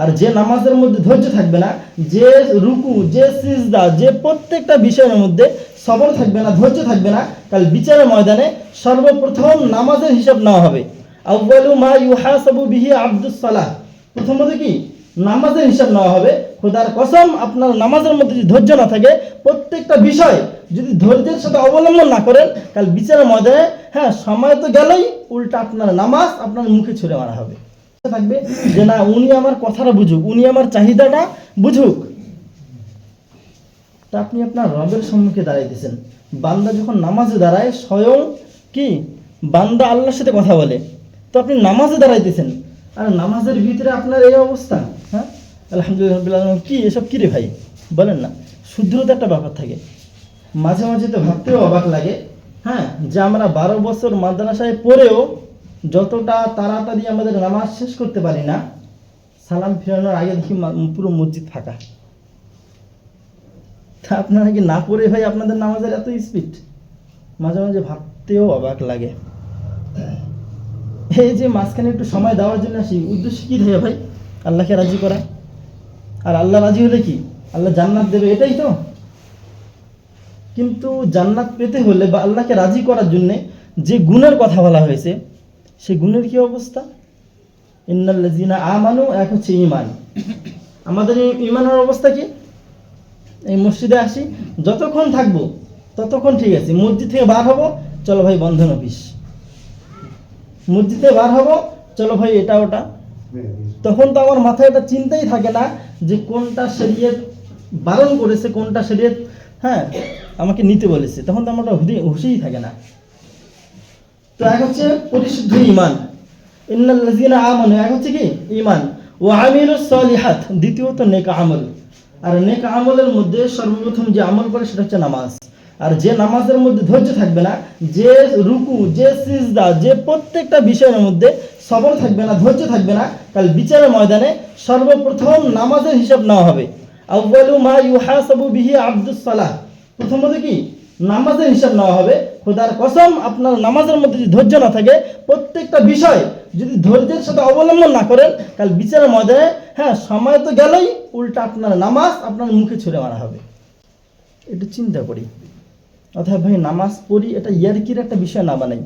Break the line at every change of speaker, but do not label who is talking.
আর যে নামাজের মধ্যে ধৈর্য থাকবে না, যে রুকু, যে সিজদা, যে প্রত্যেকটা বিষয়ের মধ্যে সবর থাকবে না, ধৈর্য থাকবে না, কাল বিচারের ময়দানে সর্বপ্রথম নামাজের হিসাব নেওয়া হবে। আউ্বালু মা ইউহাসাবু বিহি আব্দুস সালাহ। প্রথমত কি? নামাজের হিসাব নেওয়া হবে। খোদার কসম, আপনার নামাজের মধ্যে যদি ধৈর্য না থাকে, প্রত্যেকটা বিষয় যদি ধৈর্যের সাথে অবলম্বন না করেন, কাল বিচারের ময়দানে হ্যাঁ সময় তো গেলেই, উল্টা আপনার নামাজ আপনার মুখে ছুড়ে মারা হবে। থাকবে যে না, উনি আমার কথাটা বুঝুক, উনি আমার চাহিদাটা বুঝুক। তা আপনি আপনার রবের সম্মুখে দাঁড়াইতেছেন। বান্দা যখন নামাজে দাঁড়ায়, স্বয়ং কি? বান্দা আল্লাহর সাথে কথা বলে। তো আপনি নামাজে দাঁড়াইতেছেন, আর নামাজের ভিতরে আপনার এই অবস্থা হ্যাঁ? আলহামদুলিল্লাহ কি এসব কি রে ভাই? বলেন না শুদ্ধতা একটা ব্যাপার থাকে। মাঝে মাঝে তো ভাবতেও অবাক লাগে হ্যাঁ? যে আমরা বারো বছর মাদ্রাসায় পড়েও যতটা তাড়াতাড়ি আমাদের নামাজ শেষ করতে পারি না, সালাম ফেরানোর আগে দেখি পুরো মসজিদ ফাঁকা। তা আপনারা কি না পড়ে ভাই আপনাদের নামাজের এত স্পিড মাঝে মাঝে ভাবতেও অবাক লাগে। এই যে মাঝখানে একটু সময় দেওয়ার জন্য আসি, উদ্দেশ্য কী থাকে ভাই? আল্লাহকে রাজি করা। আর আল্লাহ রাজি হলে কি? আল্লাহ জান্নাত দেবে, এটাই তো। কিন্তু জান্নাত পেতে হলে বা আল্লাহকে রাজি করার জন্যে যে গুণের কথা বলা হয়েছে সেই গুণের কি অবস্থা? ইন্নাল্লাজিনা আমানু, এক হচ্ছে ইমান আমাদের ইমানের অবস্থা কি? এই মসজিদে আসি, যতক্ষণ থাকব, ততক্ষণ ঠিক আছে, মসজিদ থেকে বার হব, চলো ভাই বন্ধন অফিস। মসজিদে বার হব, চলো ভাই এটা ওটা। তখন তো আমার মাথায় এটা চিন্তাই থাকে না যে কোনটা শরীয়ত বারণ করেছে, কোনটা শরীয়ত হ্যাঁ আমাকে নিতে বলেছে। তখন তো আমার হুদি- হুঁশেই থাকে না। তো এক হচ্ছে পরিশুদ্ধ ইমান ইন্নাল্লাযীনা আমানু, এক হচ্ছে কি? ইমান ওয়া আমিলুস সলিহাত, দ্বিতীয়ত নেক আমল। আর নেক আমলের মধ্যে সর্বপ্রথম যে আমল করে সেটা হচ্ছে নামাজ। আর যে নামাজের মধ্যে ধৈর্য থাকবে না, যে রুকু, যে সিজদা, যে প্রত্যেকটা বিষয়ের মধ্যে সবর থাকবে না, ধৈর্য থাকবে না, কাল বিচারের ময়দানে সর্বপ্রথম নামাজের হিসাব নেওয়া হবে। আউ্বালু মা ইউহাসাবু বিহি আব্দুস সালাহ। প্রথমত কি? নামাজের হিসাব নেওয়া হবে। খোদার কসম, আপনার নামাজের মধ্যে যদি ধৈর্য না থাকে, প্রত্যেকটা বিষয় যদি ধৈর্যের সাথে অবলম্বন না করেন তাহলে বিচারের মধ্যে হ্যাঁ সময় তো গেলেই, উল্টা আপনার নামাজ আপনার মুখে ছুঁড়ে মারা হবে। একটু চিন্তা করি। অথবা ভাই, নামাজ পড়ি, এটা ইয়ারকির একটা বিষয় না বানাই।